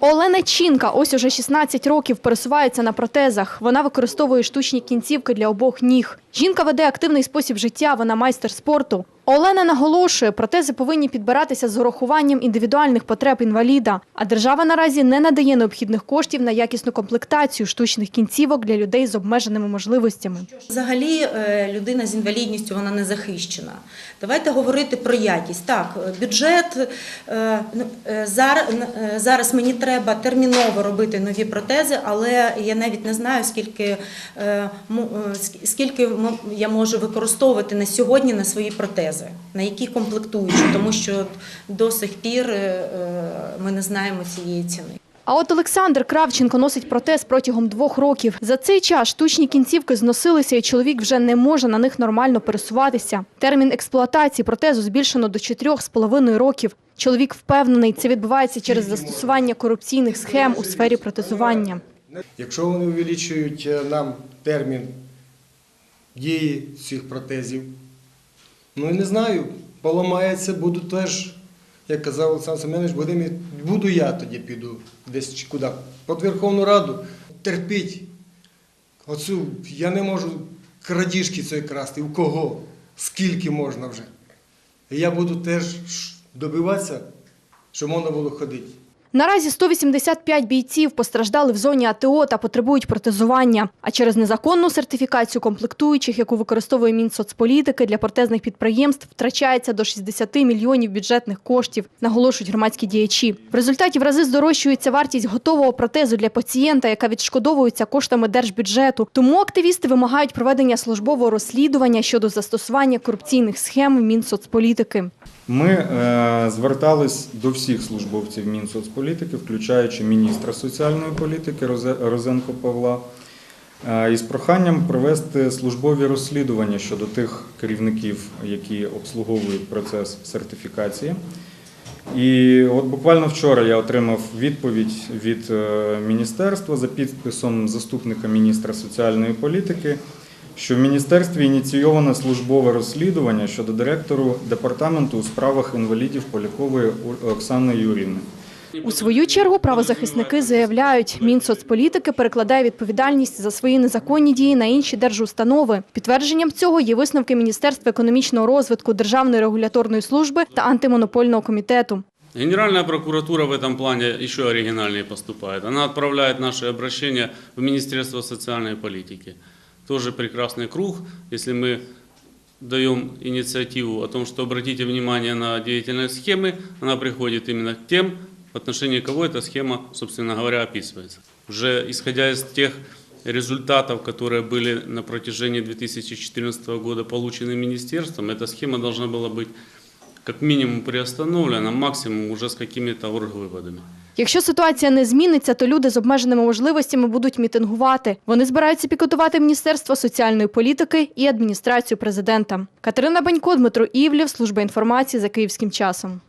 Олена Чінка ось уже 16 років пересувається на протезах. Вона використовує штучні кінцівки для обох ніг. Жінка веде активний спосіб життя, вона майстер спорту. Олена наголошує, протези повинні підбиратися з урахуванням індивідуальних потреб інваліда. А держава наразі не надає необхідних коштів на якісну комплектацію штучних кінцівок для людей з обмеженими можливостями. Взагалі е, людина з інвалідністю вона не захищена. Давайте говорити про якість. Так, е, бюджет е, зар- зараз мені треба терміново робити нові протези, але я навіть не знаю, скільки, скільки я можу використовувати на сьогодні на свої протези, на які комплектуючі, тому що до сих пір е, е, ми не знаємо цієї ціни. А от Олександр Кравченко носить протез протягом двох років. За цей час штучні кінцівки зносилися, і чоловік вже не може на них нормально пересуватися. Термін експлуатації протезу збільшено до 4,5 років. Чоловік впевнений, це відбувається через застосування корупційних схем у сфері протезування. Якщо вони увеличують е, нам термін дії цих протезів, ну не знаю, поламається, буду теж, як казав Олександр Семенович, буде мій- буду я тоді піду десь чи куди. Під Верховну Раду терпіть. Оцю я не можу крадіжки цієї красти. У кого? Скільки можна вже? Я буду теж добиватися, щоб можна було ходити. Наразі 185 бійців постраждали в зоні АТО та потребують протезування. А через незаконну сертифікацію комплектуючих, яку використовує Мінсоцполітики для протезних підприємств, втрачається до 60 мільйонів бюджетних коштів, наголошують громадські діячі. В результаті в рази здорожчується вартість готового протезу для пацієнта, яка відшкодовується коштами держбюджету. Тому активісти вимагають проведення службового розслідування щодо застосування корупційних схем Мінсоцполітики. Ми е, звертались до всіх службовців Мінсоцполітики, включаючи міністра соціальної політики Розе- Розенко Павла, е, із проханням провести службові розслідування щодо тих керівників, які обслуговують процес сертифікації. І от буквально вчора я отримав відповідь від е, міністерства за підписом заступника міністра соціальної політики, що в міністерстві ініційоване службове розслідування щодо директору департаменту у справах інвалідів Полякової Оксани Юрівни. У свою чергу правозахисники заявляють, Мінсоцполітики перекладає відповідальність за свої незаконні дії на інші держустанови. Підтвердженням цього є висновки Міністерства економічного розвитку, Державної регуляторної служби та антимонопольного комітету. Генеральная прокуратура в этом плане еще оригинальнее поступает. Она отправляет наши обращения в Министерство социальной политики. Тоже прекрасный круг, если мы даем инициативу о том, что обратите внимание на деятельность схемы, она приходит именно к тем, в отношении кого эта схема, собственно говоря, описывается. Уже исходя из тех результатов, которые были на протяжении 2014 года получены министерством, эта схема должна была быть как мінімум приостановлена, максимум уже з какими-то оргвыводами. Якщо ситуація не зміниться, то люди з обмеженими можливостями будуть мітингувати. Вони збираються пікетувати Міністерство соціальної політики і адміністрацію президента. Катерина Банько, Дмитро Івлів, служба інформації за київським часом.